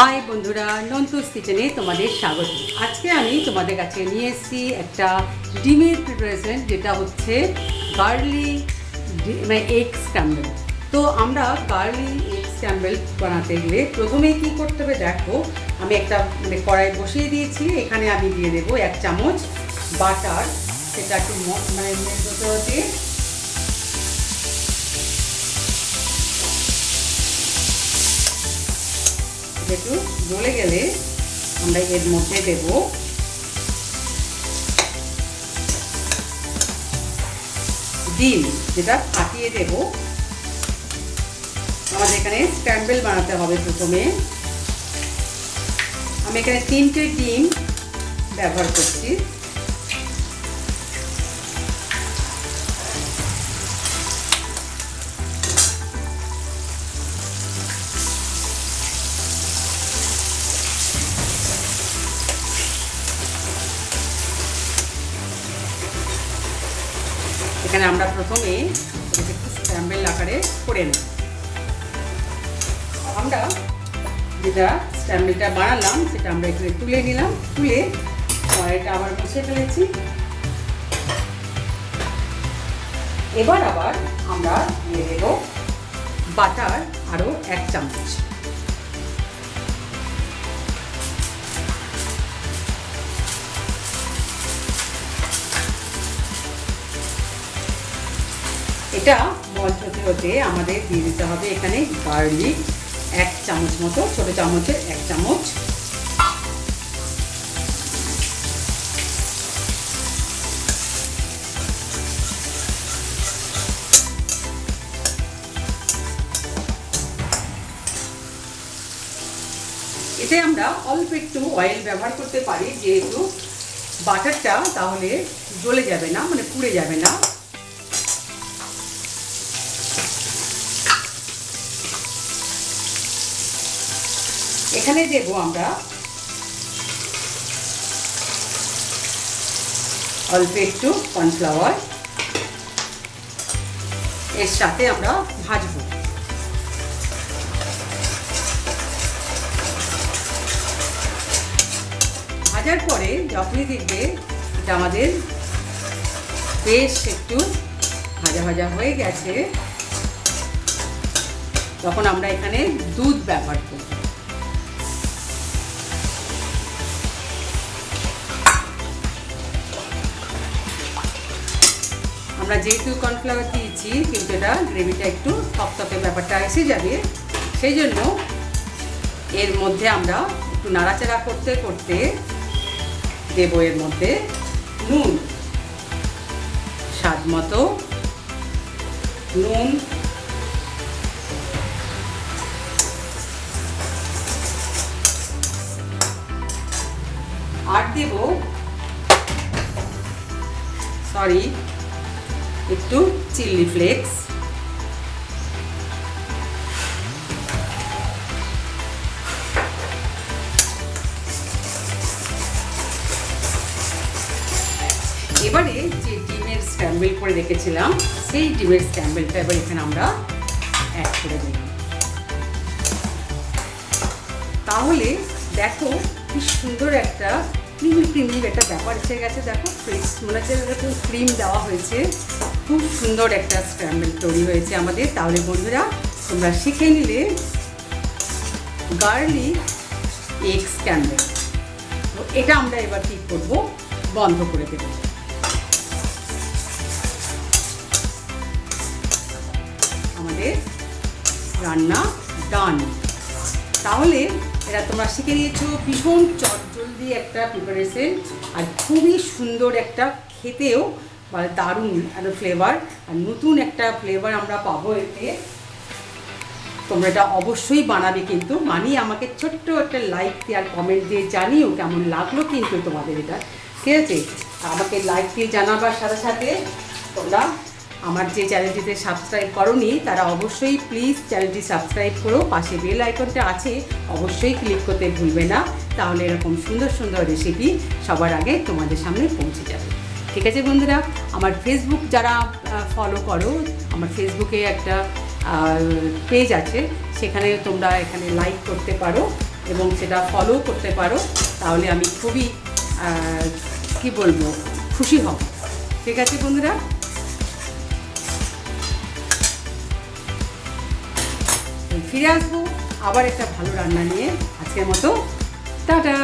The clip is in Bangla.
হাই বন্ধুরা নন্তুস কিচেনে তোমাদের স্বাগত। আজকে আমি তোমাদের কাছে নিয়ে এসেছি একটা ডিমের প্রিপারেশন যেটা হচ্ছে গার্লি মানে এগ স্ক্যাম্বেল তো আমরা গার্লি এগ স্ক্যাম্বেল বানাতে গেলে প্রথমেই কি করতে হবে দেখো, আমি একটা মানে কড়াই বসিয়ে দিয়েছি, এখানে আমি দিয়ে দেবো এক চামচ বাটার, সেটা একটু মানে মেল্ট একটু গলে গেলে আমরা এর মধ্যে দেব। ডিম, যেটা ফাটিয়ে দেব। আমাদের এখানে স্ক্র্যাম্বেল বানাতে হবে প্রথমে। আমি এখানে তিনটে ডিম ব্যবহার করছি। এখানে আমরা প্রথমে একটু স্ক্র্যাম্বেল আকারে করে নেব। আমরা যেটা স্ট্যাম্বেলটা বানালাম, সেটা আমরা এখানে তুলে নিলাম। তুলে কড়াইটা আবার মুছে ফেলেছি। এবার আবার আমরা দিয়ে দেব বাটার আরও এক চামচ। এটা মল্ট হতে হতে আমাদের দিয়ে দিতে হবে এখানে গার্লিক এক চামচ মতো, ছোটো চামচের এক চামচ। এতে আমরা অল্প একটু অয়েল ব্যবহার করতে পারি, যেহেতু বাটারটা তাহলে জ্বলে যাবে না মানে পুড়ে যাবে না। এখানে দেবো আমরা অল্প একটু কর্নফ্লাওয়ার। এর সাথে আমরা ভাজবো। ভাজার পরে যখনই দেখবে এটা আমাদের বেশ একটু ভাজা ভাজা হয়ে গেছে, তখন আমরা এখানে দুধ ব্যবহার করব। আমরা যেহেতু কর্নফ্লাওয়ার দিয়েছি, কিন্তু এটা গ্রেভিটা একটু থপথপে ব্যাপারটা এসে যাবে। সেই জন্য এর মধ্যে আমরা একটু নাড়াচাড়া করতে করতে দেব এর মধ্যে নুন। স্বাদ মতো নুন। আর দেব, সরি একটু চিলি ফ্লেক্স এবারে যে ডিমের স্ক্র্যাম্বেল করে রেখেছিলাম, সেই ডিমের স্ক্র্যাম্বেলটা এবার এখানে আমরা অ্যাড করে দিলাম তাহলে দেখো কি সুন্দর একটা ক্রিমি ক্রিমি একটা ব্যাপার এসে গেছে। দেখো ফ্রেশ মনে হচ্ছে ক্রিম দেওয়া হয়েছে। খুব সুন্দর একটা স্ক্র্যাম্বেল তৈরি হয়েছে আমাদের। তাহলে বন্ধুরা, তোমরা শিখে নিলে গার্লিক এগ স্ক্যাম্বেল তো এটা আমরা এবার ঠিক করব? বন্ধ করে দেবো। আমাদের রান্না ডান তাহলে এটা তোমরা শিখে নিয়েছো। ভীষণ চটজলদি একটা প্রিপারেশন আর খুবই সুন্দর একটা খেতেও মানে দারুণ একটা ফ্লেভার আর নতুন একটা ফ্লেভার আমরা পাবো এতে। তোমরা এটা অবশ্যই বানাবে কিন্তু। মানি, আমাকে ছোট্ট একটা লাইক দিয়ে আর কমেন্ট দিয়ে জানিও কেমন লাগল কিন্তু তোমাদের এটা। ঠিক আছে? আমাকে লাইক দিয়ে জানাবার সাথে সাথে তোমরা আমার যে চ্যানেলটিতে সাবস্ক্রাইব করনি, তারা অবশ্যই প্লিজ চ্যানেলটি সাবস্ক্রাইব করো। পাশে বেল আইকনটা আছে, অবশ্যই ক্লিক করতে ভুলবে না। তাহলে এরকম সুন্দর সুন্দর রেসিপি সবার আগে তোমাদের সামনে পৌঁছে যাবে। ঠিক আছে বন্ধুরা? আমার ফেসবুক যারা ফলো করো, আমার ফেসবুকে একটা পেজ আছে। সেখানে তোমরা এখানে লাইক করতে পারো এবং সেটা ফলো করতে পারো। তাহলে আমি খুবই কি বলব, খুশি হব। ঠিক আছে বন্ধুরা? ফিরে আসব আবার একটা ভালো রান্না নিয়ে। আজকের মতো, টাটা!